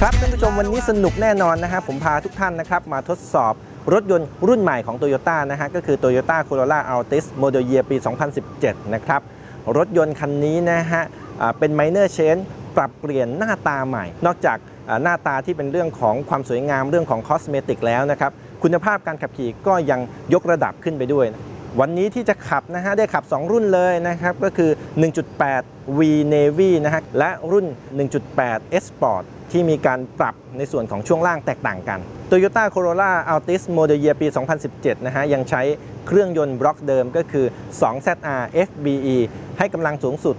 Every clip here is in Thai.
ครับท่านผู้ชมวันนี้สนุกแน่นอนนะครับผมพาทุกท่านนะครับมาทดสอบรถยนต์รุ่นใหม่ของ Toyota นะฮะก็คือ Toyota Corolla Altis Model Year ปี 2017 นะครับรถยนต์คันนี้นะฮะอ่าเป็น minor change ปรับเปลี่ยนหน้าตาใหม่ นอกจากอ่าหน้าตาที่เป็นเรื่องของความสวยงามเรื่องของคอสเมติกแล้วนะครับคุณภาพการขับขี่ก็ยังยกระดับขึ้นไปด้วย วันนี้ที่จะขับนะฮะได้ขับ 2 รุ่นเลยนะครับ ก็คือ 1.8 V Navy นะฮะและรุ่น 1.8 S Sport ที่มีการปรับในส่วนของช่วงล่างแตกต่างกัน Toyota Corolla Altis Model Year ปี 2017 นะฮะ ยังใช้เครื่องยนต์บล็อกเดิมก็คือ 2ZR FBE ให้กำลังสูงสุด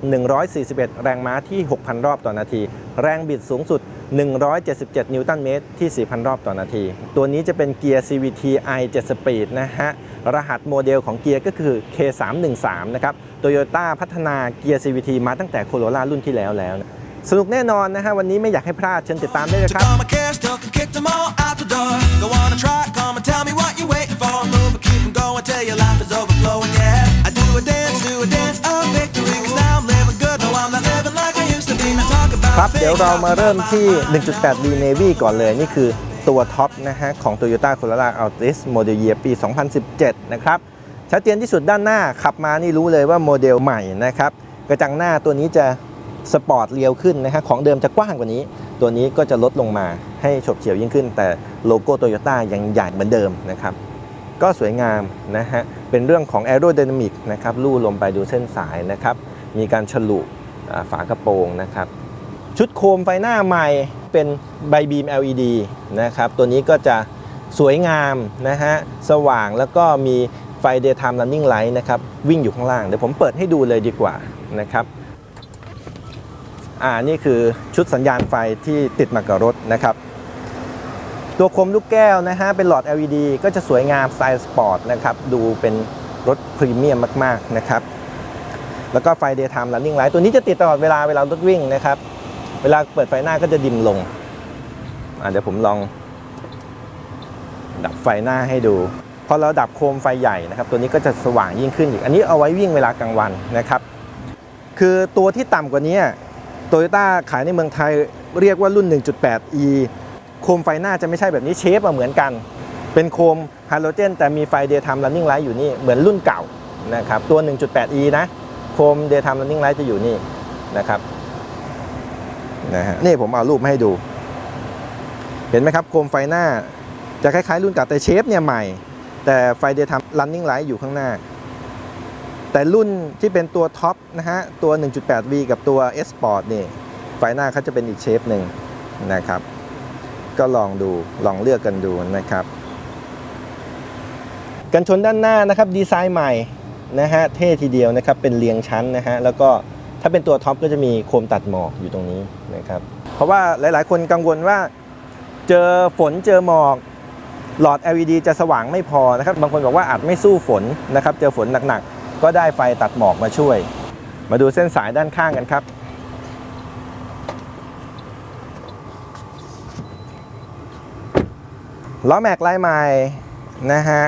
141 แรงม้าที่ 6,000 รอบต่อนาที แรงบิดสูงสุด 177 นิวตันเมตรที่ 4,000 รอบต่อนาที ตัวนี้จะเป็นเกียร์ CVT i 7 Speed นะฮะ รหัสโมเดลของเกียร์ก็คือ K313 นะครับ โตโยต้าพัฒนาเกียร์ CVT มาตั้งแต่ Corolla รุ่นที่แล้วแล้ว สนุกแน่นอนนะฮะ วันนี้ไม่อยากให้พลาด เชิญติดตามได้เลยครับ ครับเดี๋ยวเรามาเริ่มที่ 1.8 V Navy ก่อนเลย นี่คือตัวท็อปนะฮะของ Toyota Corolla Altis Model Year ปี 2017 นะครับ ชัดเจนที่สุดด้านหน้าขับมานี่รู้เลยว่าโมเดลใหม่นะครับ กระจังหน้าตัวนี้จะสปอร์ตเรียวขึ้นนะฮะของเดิมจะกว้างกว่านี้ ตัวนี้ก็จะลดลงมาให้ฉบเฉียวยิ่งขึ้น แต่โลโก้โตโยต้ายังใหญ่เหมือนเดิมนะครับ ก็สวยงามนะฮะเป็นเรื่องของ aerodynamic นะครับลู่ลมไปดูเส้นสายนะครับมีการฉลุฝากระโปรงนะครับ ชุดโคมไฟหน้าใหม่เป็นใบบีม LED นะครับตัวนี้ก็จะสวยงามนะฮะสว่างแล้วก็มีไฟ daytime running light นะครับวิ่งอยู่ข้างล่าง เดี๋ยวผมเปิดให้ดูเลยดีกว่านะครับอ่านี่คือชุดสัญญาณไฟที่ติดมากับรถนะครับ ตัวโคมลูกแก้วนะฮะเป็นหลอด LED ก็จะสวยงามสไตล์สปอร์ตนะครับดูเป็นรถพรีเมียมมาก ๆ นะครับ แล้วก็ไฟ daytime running light ตัวนี้จะติดตลอดเวลาเวลารถวิ่งนะครับ เวลาเปิดไฟหน้าก็จะดิมลงอะเดี๋ยวผมลอง ดับไฟหน้าให้ดูพอเราดับโคมไฟใหญ่นะครับ ตัวนี้ก็จะสว่างยิ่งขึ้นอีก อันนี้เอาไว้วิ่งเวลากลางวันนะครับ คือตัวที่ต่ำกว่านี้โตโยต้าขายในเมืองไทยเรียกว่ารุ่น 1.8e โคมไฟหน้าจะไม่ใช่แบบนี้เชฟเหมือนกัน เป็นโคมฮาโลเจน แต่มีไฟ daytime running light อยู่นี่ เหมือนรุ่นเก่านะครับ ตัว 1.8e นะ โคม daytime running light จะอยู่นี่นะครับ นะฮะนี่ผมเอารูปมาให้ดู เห็นไหมครับโคมไฟหน้า จะคล้ายๆรุ่นเก่าแต่เชฟเนี่ยใหม่ แต่ไฟ daytime running light อยู่ข้างหน้า แต่รุ่นที่เป็นตัวท็อปนะฮะ ตัว 1.8V กับตัว S Sport นี่ ไฟหน้าเขาจะเป็นอีกเชฟหนึ่งนะครับ ก็ลองดูลองเลือกกันดูนะครับ กันชนด้านหน้านะครับดีไซน์ใหม่นะฮะเท่ทีเดียวนะครับเป็นเรียงชั้นนะฮะแล้วก็ ถ้าเป็นตัวท็อปก็จะมีโคมตัดหมอกอยู่ตรงนี้นะครับ เพราะว่าหลายๆ คนกังวลว่าเจอฝนเจอหมอกหลอด LED จะสว่างไม่พอนะครับ บางคนบอกว่าอาจไม่สู้ฝนนะครับ เจอฝนหนักๆ ก็ได้ไฟตัดหมอกมาช่วย มาดูเส้นสายด้านข้างกันครับ ล้อแม็กลายใหม่นะฮะ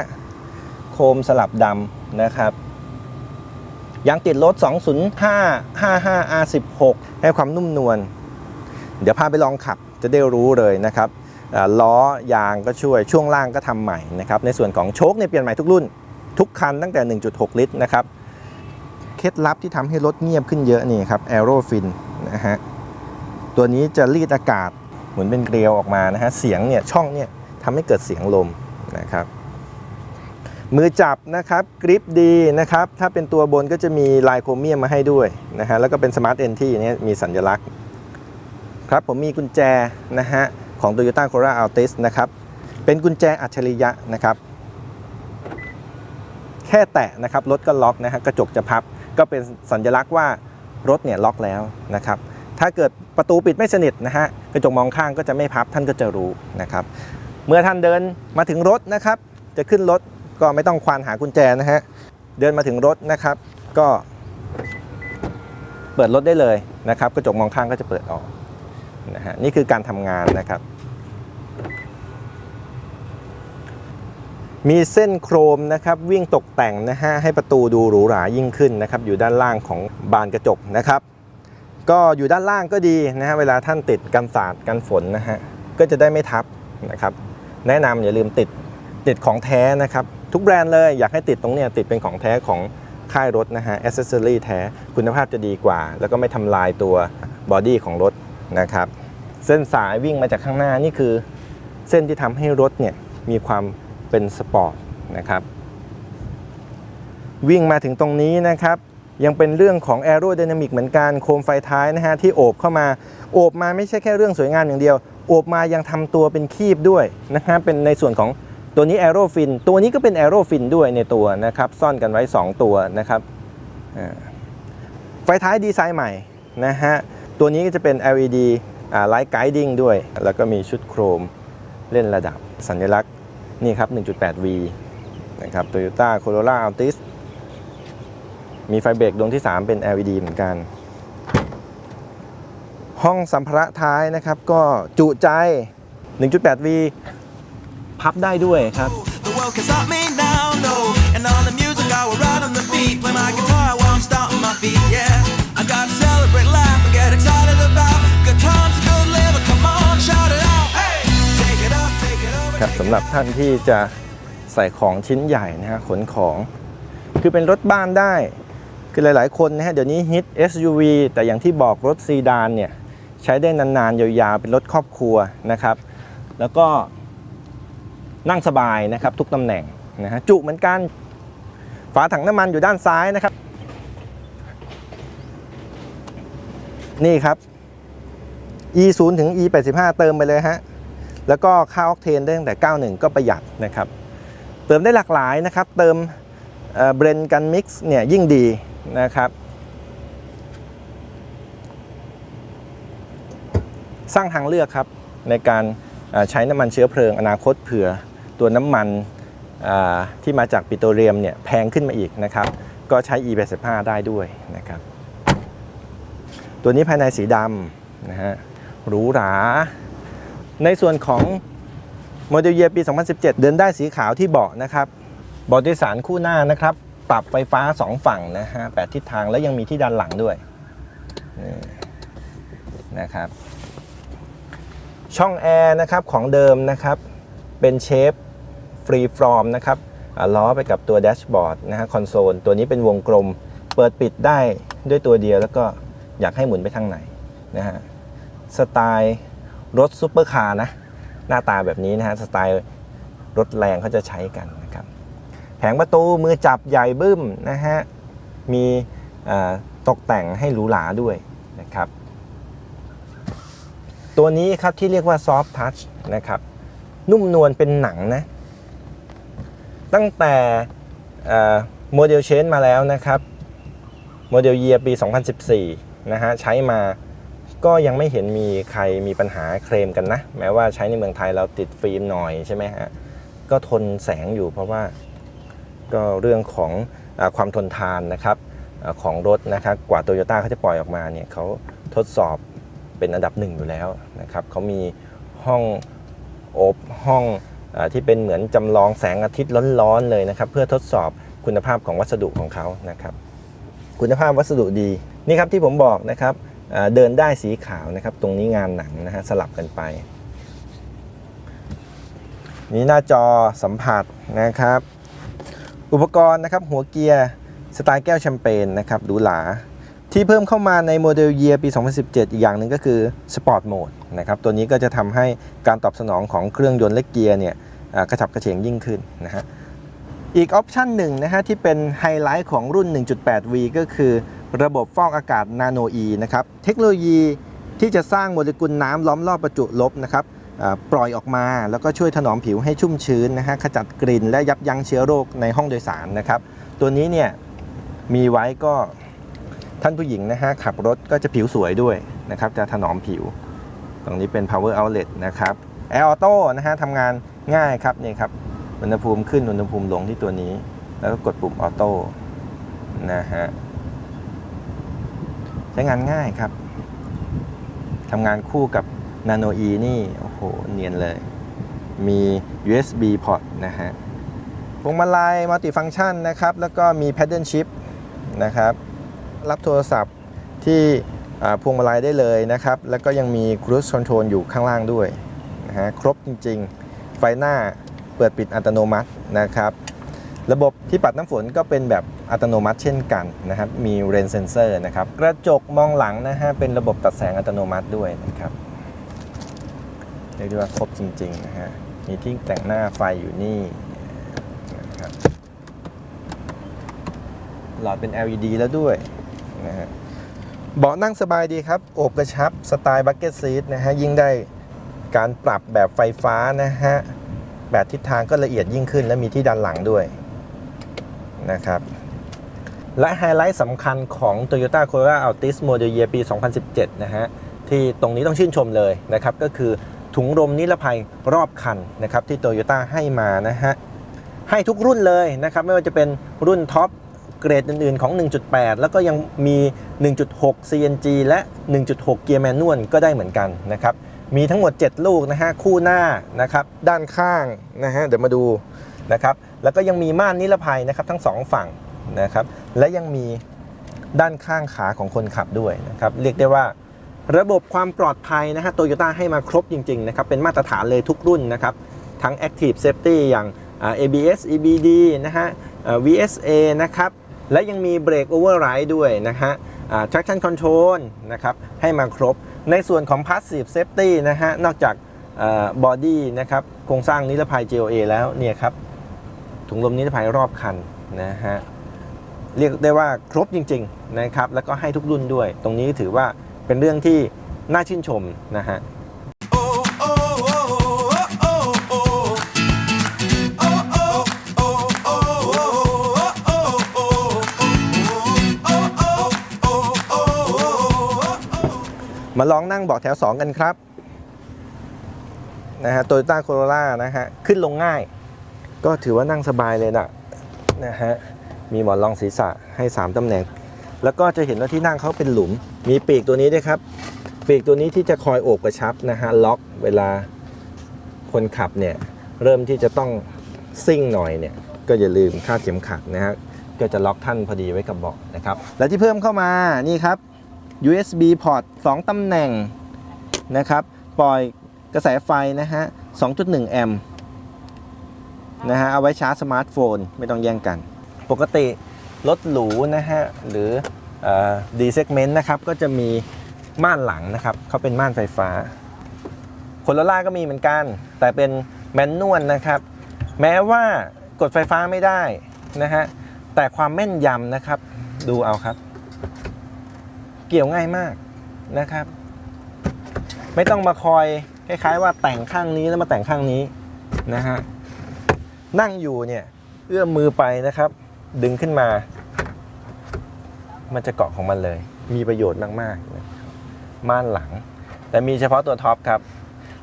โคมสลับดำนะครับ ยางติดรถ 205 55 R16 ให้ความนุ่มนวล เดี๋ยวพาไปลองขับจะได้รู้เลยนะครับล้อยางก็ช่วยช่วงล่างก็ทำใหม่นะครับ ในส่วนของโชคเนี่ยเปลี่ยนใหม่ทุกรุ่น ทุกคันตั้งแต่ 1.6 ลิตรนะครับ เคล็ดลับที่ทำให้รถเงียบขึ้นเยอะนี่ครับแอโรฟินนะฮะตัวนี้จะรีดอากาศ เหมือนเป็นเกลียวออกมานะฮะเสียงเนี่ยช่องเนี่ยทำให้เกิดเสียงลมนะครับ มือจับนะครับกริปดีนะครับ ถ้าเป็นตัวบนก็จะมีลายโครเมียมมาให้ด้วยนะฮะแล้วก็เป็นสมาร์ทเอนที่นี้มีสัญลักษณ์ ครับผมมีกุญแจนะฮะของ Toyota Corolla Altis นะครับ เป็นกุญแจอัจฉริยะนะครับ แค่แตะนะครับรถก็ล็อกนะฮะกระจกจะพับ ก็เป็นสัญลักษณ์ว่ารถเนี่ยล็อกแล้วนะครับ ถ้าเกิดประตูปิดไม่สนิทนะฮะกระจกมองข้างก็จะไม่พับท่านก็จะรู้นะครับ เมื่อท่านเดินมาถึงรถนะครับ จะขึ้นรถ ก็ไม่ต้องควานหากุญแจนะฮะ เดินมาถึงรถนะครับ ก็ เปิดรถได้เลยนะครับ กระจกมองข้างก็จะเปิดออกนะฮะนี่คือการทำงานนะครับ มีเส้นโครมนะครับ วิ่งตกแต่งนะฮะให้ประตูดูหรูหรายิ่งขึ้นนะครับ อยู่ด้านล่างของบานกระจกนะครับ ก็อยู่ด้านล่างก็ดีนะฮะเวลาท่านติดกันสาดกันฝนนะฮะก็จะได้ไม่ทับนะครับ แนะนำอย่าลืมติดติดของแท้นะครับ ทุกแบรนด์เลยอยากให้ติดตรงเนี้ยติดเป็นของแท้ของค่ายรถนะฮะอ c เซอรี่แท้คุณภาพจะดีกว่า แล้วก็ไม่ทำลายตัวบอดี้ของรถนะครับ เส้นสายวิ่งมาจากข้างหน้านี่คือเส้นที่ทำให้รถเนี่ยมีความเป็นสปอร์ตนะครับวิ่งมาถึงตรงนี้นะครับ ยังเป็นเรื่องของ a อโร d y นามิกเหมือนกันโคมไฟท้ายนะฮะที่โอบเข้ามา โอบมาไม่ใช่แค่เรื่องสวยงามอย่างเดียว โอบมายังทำตัวเป็นคีบด้วยนะฮะเป็นในส่วนของ ตัวนี้ a อโรฟินตัวนี้ก็เป็น a อโรฟินด้วยในตัวนะครับ ซ่อนกันไว้ 2 ตัวนะครับไฟท้ายดีไซน์ใหม่นะฮะ ตัวนี้ก็จะเป็น LED อ่า Light Guiding ด้วย แล้วก็มีชุดโครมเล่นระดับสัญลักษณ์นี่ครับ 1.8V นะครับ Toyota Corolla Altis มีไฟเบรกดวงที่ 3 เป็น LED เหมือนกัน ห้องสัมภาระท้ายนะครับ ก็จุใจ 1.8V พับได้ด้วยครับ The world can stop me now, no. And on the music, I will ride on the beat. Play my guitar while I'm stomping my feet, yeah. I gotta celebrate life and get excited about good times and good living. Come on, shout it out. Hey, take it up, take it over. ครับสำหรับท่านที่จะใส่ของชิ้นใหญ่นะฮะขนของ คือเป็นรถบ้านได้ คือหลายๆ คนนะฮะเดี๋ยวนี้ฮิต SUV แต่อย่างที่บอกรถซีดานเนี่ย ใช้ได้นานๆ ยาวๆ เป็นรถครอบครัวนะครับ แล้วก็ นั่งสบายนะครับทุกตำแหน่งนะฮะจุเหมือนกัน ฝาถังน้ำมันอยู่ด้านซ้ายนะครับ นี่ครับ E 0ถึง E 85เติมไปเลยฮะ แล้วก็ค่าออกเทนได้ตั้งแต่ 91 ก็ประหยัดนะครับ เติมได้หลากหลายนะครับ เติมเบรนกันมิกซ์เนี่ยยิ่งดีนะครับ สร้างทางเลือกครับในการใช้น้ำมันเชื้อเพลิงอนาคตเผื่อ ตัวน้ำมันที่มาจากปิโตรเลียมเนี่ยแพงขึ้นมาอีกนะครับ ก็ใช้ E85 ได้ด้วยนะครับ ตัวนี้ภายในสีดำนะฮะหรูหรา ในส่วนของโมเดลเยปี 2017 เดินได้สีขาวที่เบาะนะครับบาะโดยสารคู่หน้านะครับ ปรับไฟฟ้า 2 ฝั่งนะฮะแปดทิศทางแล้วยังมีที่ด้านหลังด้วยนะครับ ช่องแอร์นะครับของเดิมนะครับ เป็นเชฟ ฟรีฟอร์มนะครับล้อไปกับตัวแดชบอร์ดนะฮะคอนโซลตัวนี้เป็นวงกลม เปิดปิดได้ด้วยตัวเดียว แล้วก็อยากให้หมุนไปทางไหนนะฮะสไตล์รถซุปเปอร์คาร์นะหน้าตาแบบนี้นะฮะสไตล์รถแรงเขาจะใช้กันนะครับแผงประตูมือจับใหญ่บึ้มนะฮะมีตกแต่งให้หรูหราด้วยนะครับ ตัวนี้ครับที่เรียกว่าซอฟ t ์ทัชนะครับนุ่มนวลเป็นหนังนะ ตั้งแต่โมเดลเชนมาแล้วนะครับ โมเดลเยียปี 2014 นะฮะใช้มาก็ยังไม่เห็นมีใครมีปัญหาเคลมกันนะ แม้ว่าใช้ในเมืองไทยเราติดฟิล์มหน่อยใช่ไหมฮะ ก็ทนแสงอยู่เพราะว่าก็เรื่องของอความทนทานนะครับอของรถนะครับกว่าโตโยต้าเขาจะปล่อยออกมาเนี่ยเขาทดสอบเป็นอันดับหนึ่งอยู่แล้วนะครับเขามีห้องอบห้อง ที่เป็นเหมือนจำลองแสงอาทิตย์ร้อนๆเลยนะครับ เพื่อทดสอบคุณภาพของวัสดุของเขานะครับ คุณภาพวัสดุดีนี่ครับที่ผมบอกนะครับเดินได้สีขาวนะครับ ตรงนี้งานหนังนะฮะสลับกันไปนี่หน้าจอสัมผัสนะครับ อุปกรณ์นะครับหัวเกียร์สไตล์แก้วแชมเปญนะครับหรูหรา ที่เพิ่มเข้ามาในโมเดลเยียปี 2017 อีกอย่างหนึ่งก็คือสปอร์ตโหมดนะครับตัวนี้ก็จะทำให้การตอบสนองของเครื่องยนต์และเกียร์เนี่ยกระฉับกระเฉงยิ่งขึ้นนะฮะอีกออปชันหนึ่งนะฮะที่เป็นไฮไลท์ของรุ่น 1.8V ก็คือระบบฟอกอากาศ Nano E นะครับเทคโนโลยีที่จะสร้างโมเลกุลน้ำล้อมรอบประจุลบนะครับปล่อยออกมาแล้วก็ช่วยถนอมผิวให้ชุ่มชื้นนะฮะขจัดกลิ่นและยับยั้งเชื้อโรคในห้องโดยสารนะครับตัวนี้เนี่ยมีไว้ก็ ท่านผู้หญิงนะฮะขับรถก็จะผิวสวยด้วยนะครับจะถนอมผิว ตรงนี้เป็น power outlet นะครับแอร์ออโต้นะฮะทำงานง่ายครับนี่ครับอุณหภูมิขึ้นอุณหภูมิลงที่ตัวนี้ แล้วก็กดปุ่มออโต้นะฮะใช้งานง่ายครับทำงานคู่กับ Nano E นี่ โอ้โห เนียนเลย มี USB port นะฮะพวงมาลัยมัลติฟัง c t ชันนะครับ แล้วก็มี paddle shift นะครับ รับโทรศัพท์ที่พวงมาลัยได้เลยนะครับ แล้วก็ยังมี cruise control อยู่ข้างล่างด้วยนะฮะครบจริง ๆ ไฟหน้าเปิดปิดอัตโนมัตินะครับ ระบบที่ปัดน้ำฝนก็เป็นแบบอัตโนมัติเช่นกันนะครับ มีเรนเซนเซอร์นะครับ กระจกมองหลังนะฮะเป็นระบบตัดแสงอัตโนมัติด้วยนะครับเรียกได้ว่าครบจริงๆนะฮะมีที่แต่งหน้าไฟอยู่นี่นะครับหลอดเป็น LED แล้วด้วย นะฮะเบาะนั่งสบายดีครับ โอบกระชับสไตล์บักเก็ตซีทนะฮะยิ่งได้การปรับแบบไฟฟ้านะฮะแบบทิศทางก็ละเอียดยิ่งขึ้น และมีที่ดันหลังด้วยนะครับและไฮไลท์สำคัญของ Toyota Corolla Altis Model Year ปี 2017 นะฮะ ที่ตรงนี้ต้องชื่นชมเลยนะครับ ก็คือถุงลมนิรภัยรอบคันนะครับ ที่ Toyota ให้มานะฮะ ให้ทุกรุ่นเลยนะครับ ไม่ว่าจะเป็นรุ่นท็อป เกรดอื่นๆของ 1.8 แล้วก็ยังมี 1.6 CNG และ 1.6 เกียร์แมนนวลก็ได้เหมือนกันนะครับ มีทั้งหมด 7 ลูกนะฮะคู่หน้านะครับด้านข้างนะฮะเดี๋ยวมาดูนะครับแล้วก็ยังมีม่านนิรภัยนะครับทั้งสองฝั่งนะครับและยังมีด้านข้างขาของคนขับด้วยนะครับเรียกได้ว่าระบบความปลอดภัยนะฮะโตโยต้าให้มาครบจริงๆนะครับเป็นมาตรฐานเลยทุกรุ่นนะครับทั้ง Active Safety อย่าง ABS EBD นะฮะ VSA นะครับ และยังมีเบรก Override ด้วยนะฮะ Traction Control นะครับ ให้มาครบ ในส่วนของ Passive Safety นะฮะ นอกจากบอดี้นะครับ โครงสร้างนิรภัย GOA แล้วเนี่ยครับ ถุงลมนิรภัยรอบคันนะฮะ เรียกได้ว่าครบจริง ๆ นะครับ แล้วก็ให้ทุกรุ่นด้วย ตรงนี้ถือว่าเป็นเรื่องที่น่าชื่นชมนะฮะ มาลองนั่งเบาะแถว 2 กันครับนะฮะโตโยต้าโคโรล่านะฮะขึ้นลงง่าย ก็ถือว่านั่งสบายเลยนะนะฮะมีหมอนรองศีรษะให้ 3ตำแหน่ง แล้วก็จะเห็นว่าที่นั่งเขาเป็นหลุม มีปีกตัวนี้ด้วยครับ ปีกตัวนี้ที่จะคอยโอบกระชับนะฮะล็อกเวลาคนขับเนี่ยเริ่มที่จะต้องซิ่งหน่อยเนี่ยก็อย่าลืมคาดเข็มขัดนะฮะก็จะล็อกท่านพอดีไว้กับเบาะนะครับ และที่เพิ่มเข้ามานี่ครับ USB port 2ตำแหน่งนะครับปล่อยกระแสไฟนะฮะ 2.1 แอมป์นะฮะ เอาไว้ชาร์จสมาร์ทโฟน ไม่ต้องแย่งกัน ปกติรถหรูนะฮะ หรือดีเซกเมนต์นะครับ ก็จะมีม่านหลังนะครับ เขาเป็นม่านไฟฟ้าโคโรล่าก็มีเหมือนกัน แต่เป็นแมนนวลนะครับ แม้ว่ากดไฟฟ้าไม่ได้นะฮะ แต่ความแม่นยำนะครับ ดูเอาครับ เกี่ยวง่ายมากนะครับ ไม่ต้องมาคอยคล้าย ๆ ว่าแต่งข้างนี้แล้วมาแต่งข้างนี้นะฮะนั่งอยู่เนี่ยเอื้อมมือไปนะครับ ดึงขึ้นมา มันจะเกาะของมันเลย มีประโยชน์มากๆนะม่านหลัง แต่มีเฉพาะตัวท็อปครับ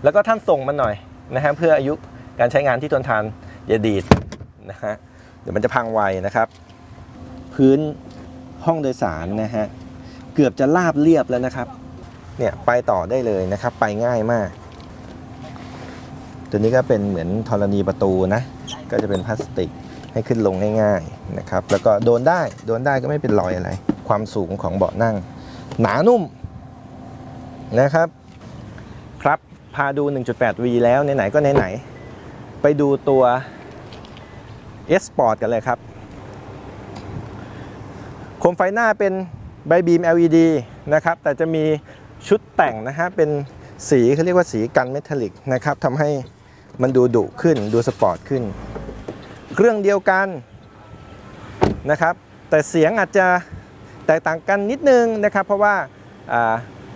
แล้วก็ท่านส่งมันหน่อยนะฮะเพื่ออายุการใช้งานที่ทนทานอย่าดีดนะฮะเดี๋ยวมันจะพังไวนะครับ พื้นห้องโดยสารนะฮะ เกือบจะราบเรียบแล้วนะครับ เนี่ยไปต่อได้เลยนะครับ ไปง่ายมาก ตัวนี้ก็เป็นเหมือนธรณีประตูนะ ก็จะเป็นพลาสติกให้ขึ้นลงง่ายๆนะครับ แล้วก็โดนได้ โดนได้ก็ไม่เป็นรอยอะไร ความสูงของเบาะนั่ง หนานุ่มนะครับ ครับพาดู 1.8V แล้วไหนๆก็ไหนๆไปดูตัว S Sport กันเลยครับ โคมไฟหน้าเป็น ใบบีม LED นะครับ แต่จะมีชุดแต่งนะฮะ เป็นสีเขาเรียกว่าสีกันเมทัลลิกนะครับทำให้มันดูดุขึ้น ดูสปอร์ตขึ้น เครื่องเดียวกันนะครับ แต่เสียงอาจจะแตกต่างกันนิดนึงนะครับ เพราะว่า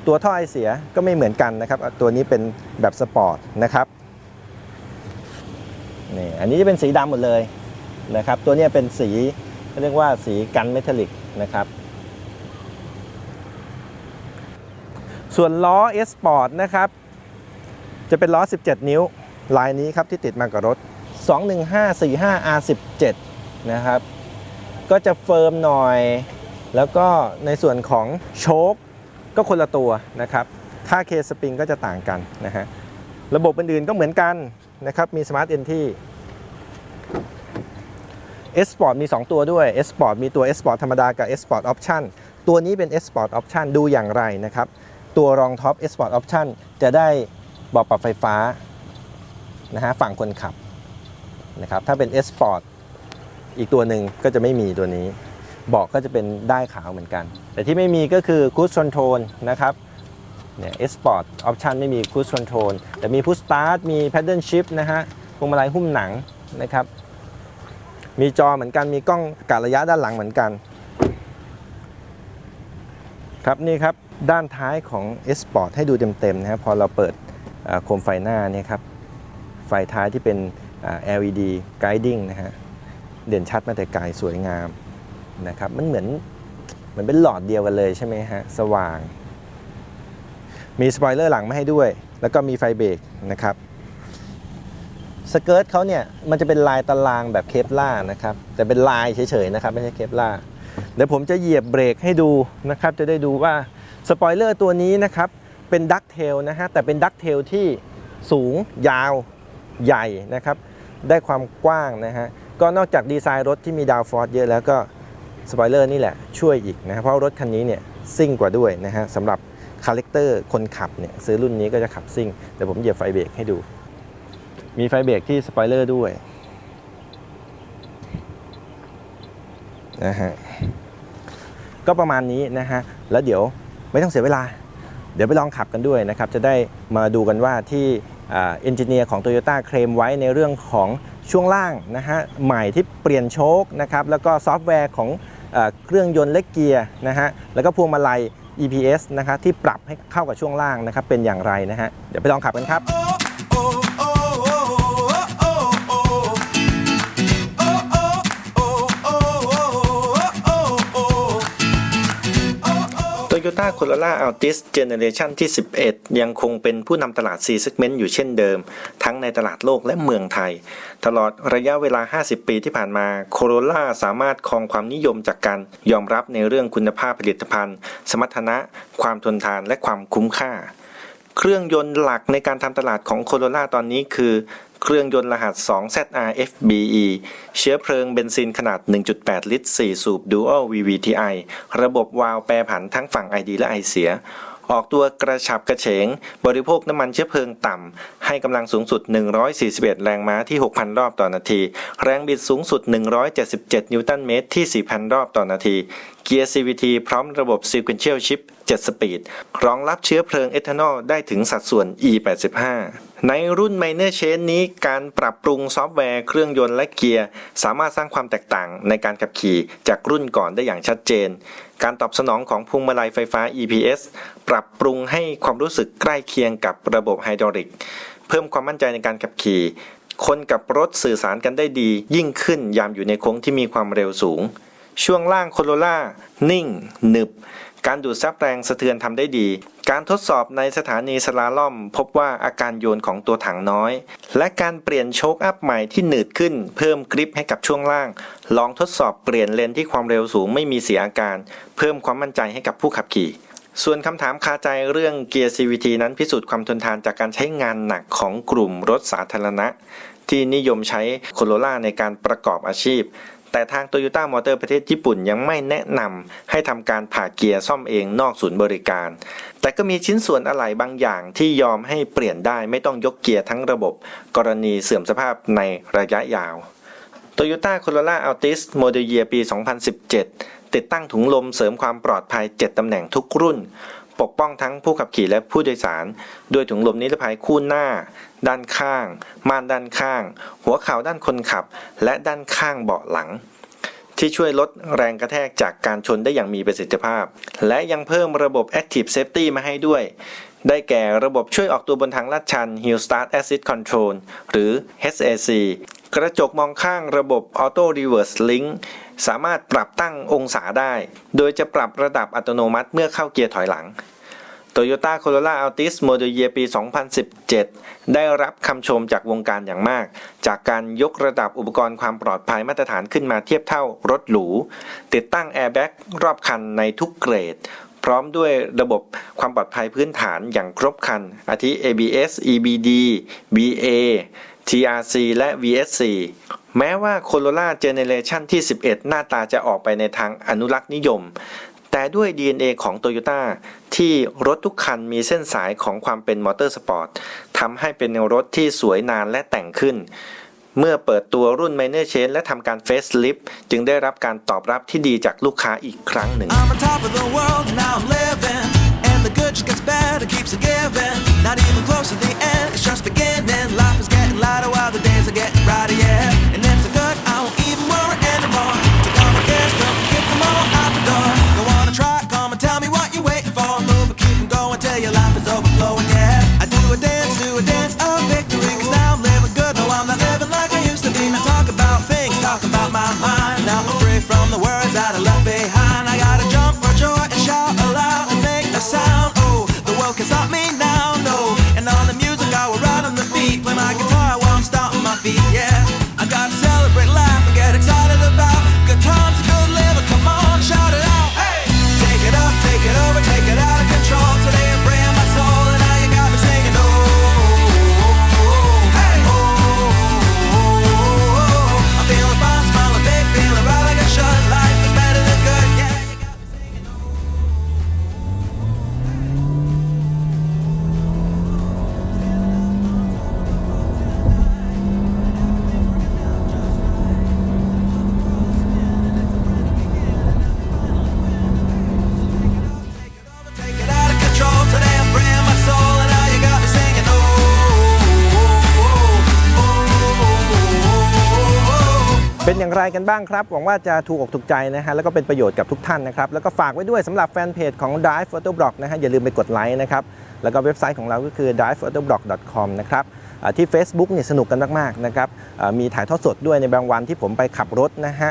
ตัวท่อไอเสียก็ไม่เหมือนกันนะครับ ตัวนี้เป็นแบบสปอร์ตนะครับนี่อันนี้จะเป็นสีดำหมดเลยนะครับ ตัวนี้เป็นสีเขาเรียกว่าสีกันเมทัลลิกนะครับ ส่วนล้อ S Sport นะครับ จะเป็นล้อ 17 นิ้ว ลายนี้ครับที่ติดมากับรถ 21545 R17 นะครับ ก็จะเฟิร์มหน่อย แล้วก็ในส่วนของโชคก็คนละตัวนะครับ ค่าเคสปริงก็จะต่างกันนะฮะ ระบบอื่นๆก็เหมือนกันนะครับ มี Smart Entry S Sport มี 2 ตัวด้วย S Sport มีตัว S Sport ธรรมดากับ S Sport Option ตัวนี้เป็น S Sport Option ดูอย่างไรนะครับ ตัวรองท็อป S Sport Option จะได้เบอกปรับไฟฟ้านะฮะฝั่งคนขับนะครับถ้าเป็น S Sport อีกตัวหนึ่งก็จะไม่มีตัวนี้เบาะก็จะเป็นได้ขาวเหมือนกัน แต่ที่ไม่มีก็คือ Cruise Control นะครับเนี่ย S Sport Option ไม่มี Cruise Control แต่มี Push Start มี Paddle Shift นะฮะพวงมาลัยหุ้มหนังนะครับ มีจอเหมือนกันมีกล้องกะระยะด้านหลังเหมือนกัน ครับนี่ครับ ด้านท้ายของ S Sport ให้ดูเต็มๆนะครับพอเราเปิดโคมไฟหน้าเนี่ยครับไฟท้ายที่เป็น LED guiding นะฮะเด่นชัดมาแต่ไกลสวยงามนะครับมันเหมือนเหมือนเป็นหลอดเดียวกันเลยใช่ไหมฮะสว่าง มีสปอยเลอร์หลังมาให้ด้วย แล้วก็มีไฟเบรกนะครับสเกิร์ตเขาเนี่ยมันจะเป็นลายตารางแบบเคปล่านะครับแต่เป็นลายเฉยๆนะครับไม่ใช่เคปล่าเดี๋ยวผมจะเหยียบเบรกให้ดูนะครับ จะได้ดูว่า สปอยเลอร์ตัวนี้นะครับ เป็นดักเทลนะฮะแต่เป็นดักเทลที่สูงยาวใหญ่นะครับ ได้ความกว้างนะฮะก็นอกจากดีไซน์รถที่มีดาวฟอร์สเยอะแล้วก็สปอยเลอร์นี่แหละช่วยอีกนะเพราะรถคันนี้เนี่ยซิ่งกว่าด้วยนะฮะสำหรับคาแรคเตอร์คนขับเนี่ยซื้อรุ่นนี้ก็จะขับซิ่งเดี๋ยวผมเหยียบไฟเบรกให้ดู มีไฟเบรกที่สปอยเลอร์ด้วยนะฮะก็ประมาณนี้นะฮะแล้วเดี๋ยว ไม่ต้องเสียเวลา เดี๋ยวไปลองขับกันด้วยนะครับ จะได้มาดูกันว่าที่เอนจิเนียร์ของ Toyota เคลมไว้ในเรื่องของช่วงล่างนะฮะใหม่ที่เปลี่ยนโชคนะครับแล้วก็ซอฟต์แวร์ของเอเครื่องยนต์และเกียร์นะฮะแล้วก็พวงมาลัย EPS นะครับที่ปรับให้เข้ากับช่วงล่างนะครับเป็นอย่างไรนะฮะเดี๋ยวไปลองขับกันครับ Toyota Corolla Altis Generation ที่ 11 ยังคงเป็นผู้นำตลาด C segment อยู่เช่นเดิม ทั้งในตลาดโลกและเมืองไทย ตลอดระยะเวลา 50 ปีที่ผ่านมาโคโรล่าสามารถครองความนิยมจากการยอมรับในเรื่องคุณภาพผลิตภัณฑ์ สมรรถนะ ความทนทานและความคุ้มค่า เครื่องยนต์หลักในการทำตลาดของโคโรล่าตอนนี้คือ เครื่องยนต์รหัส 2ZRFBE เชื้อเพลิงเบนซินขนาด 1.8 ลิตร 4 สูบ Dual VVTi ระบบวาล์วแปรผันทั้งฝั่ง ID และ I เสีย ออกตัวกระฉับกระเฉง บริโภคน้ำมันเชื้อเพลิงต่ำ ให้กำลังสูงสุด 141 แรงม้าที่ 6,000 รอบต่อนาที แรงบิดสูงสุด 177 นิวตันเมตรที่ 4,000 รอบต่อนาที เกียร์ CVT พร้อมระบบ Sequential Shift 7 สปีด รองรับเชื้อเพลิงเอทานอลได้ถึงสัดส่วน E85 ในรุ่น Minor Change นี้การปรับปรุงซอฟต์แวร์เครื่องยนต์และเกียร์ สามารถสร้างความแตกต่างในการขับขี่จากรุ่นก่อนได้อย่างชัดเจน การตอบสนองของพวงมาลัยไฟฟ้า EPS ปรับปรุงให้ความรู้สึกใกล้เคียงกับระบบไฮดรอลิก เพิ่มความมั่นใจในการขับขี่ คนกับรถสื่อสารกันได้ดี ยิ่งขึ้นยามอยู่ในโค้งที่มีความเร็วสูง ช่วงล่างโคโรล่านิ่งหนึบ การดูดซับแรงสะเทือนทำได้ดี การทดสอบในสถานีสลาล่อม พบว่าอาการโยนของตัวถังน้อย และการเปลี่ยนโชคอัพใหม่ที่หนืดขึ้น เพิ่มกริปให้กับช่วงล่าง ลองทดสอบเปลี่ยนเลนที่ความเร็วสูงไม่มีเสียอาการ เพิ่มความมั่นใจให้กับผู้ขับขี่ส่วนคำถามคาใจเรื่องเกียร์ CVT นั้นพิสูจน์ความทนทานจากการใช้งานหนักของกลุ่มรถสาธารณะ ที่นิยมใช้โคโรล่าในการประกอบอาชีพ แต่ทาง Toyota Motor ประเทศญี่ปุ่นยังไม่แนะนำให้ทำการผ่าเกียร์ซ่อมเองนอกศูนย์บริการ แต่ก็มีชิ้นส่วนอะไหล่บางอย่างที่ยอมให้เปลี่ยนได้ไม่ต้องยกเกียร์ทั้งระบบ กรณีเสื่อมสภาพในระยะยาว Toyota Corolla Altis Model Year ปี 2017 ติดตั้งถุงลมเสริมความปลอดภัย 7 ตำแหน่งทุกรุ่น ปกป้องทั้งผู้ขับขี่และผู้โดยสาร ด้วยถุงลมนิรภัยคู่หน้า ด้านข้าง ม่านด้านข้าง หัวเข่าด้านคนขับ และด้านข้างเบาะหลัง ที่ช่วยลดแรงกระแทกจากการชนได้อย่างมีประสิทธิภาพ และยังเพิ่มระบบ Active Safety มาให้ด้วย ได้แก่ระบบช่วยออกตัวบนทางลาดชัน Hill Start Assist Control หรือ HAC กระจกมองข้างระบบ Auto Reverse Link สามารถปรับตั้งองศาได้ โดยจะปรับระดับอัตโนมัติเมื่อเข้าเกียร์ถอยหลัง Toyota Corolla Altis Model Year ปี 2017 ได้รับคำชมจากวงการอย่างมาก จากการยกระดับอุปกรณ์ความปลอดภัยมาตรฐานขึ้นมาเทียบเท่ารถหรู ติดตั้งแอร์แบ็กรอบคันในทุกเกรด พร้อมด้วยระบบความปลอดภัยพื้นฐานอย่างครบครัน อาทิ ABS EBD BA TRC และ VSC แม้ว่า Corolla Generation ที่ 11 หน้าตาจะออกไปในทางอนุรักษ์นิยม แต่ด้วย DNA ของ Toyota ที่รถทุกคันมีเส้นสายของความเป็นมอเตอร์สปอร์ตทำให้เป็นรถที่สวยนานและแต่งขึ้น เมื่อเปิดตัวรุ่น Minor Change และทำการ Facelift จึงได้รับการตอบรับที่ดีจากลูกค้าอีกครั้งหนึ่ง I'm on อย่างไรกันบ้างครับ หวังว่าจะถูกอกถูกใจนะฮะแล้วก็เป็นประโยชน์กับทุกท่านนะครับ แล้วก็ฝากไว้ด้วยสำหรับแฟนเพจของ Drive Photoblock นะฮะอย่าลืมไปกดไลค์นะครับ แล้วก็เว็บไซต์ของเราก็คือ drivephotoblock.com นะครับอ่าที่ Facebook เนี่ยสนุกกันมากๆนะครับอ่ามีถ่ายทอดสดด้วยในบางวันที่ผมไปขับรถนะฮะ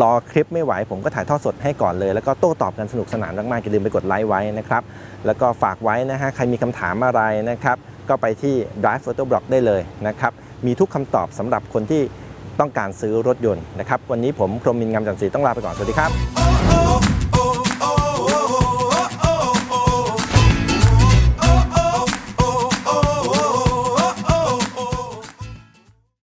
รอคลิปไม่ไหว ผมก็ถ่ายทอดสดให้ก่อนเลย แล้วก็โต้ตอบกันสนุกสนานมากๆอย่าลืมไปกดไลค์ไว้นะครับแล้วก็ฝากไว้นะฮะใครมีคำถามอะไรนะครับก็ไปที่ Drive Photoblock ได้เลยนะครับมีทุกคำตอบสำหรับคนที่ ต้องการซื้อรถยนต์นะครับ วันนี้ผมพรหมมินงามจันทร์ศรีต้องลาไปก่อน สวัสดีครับ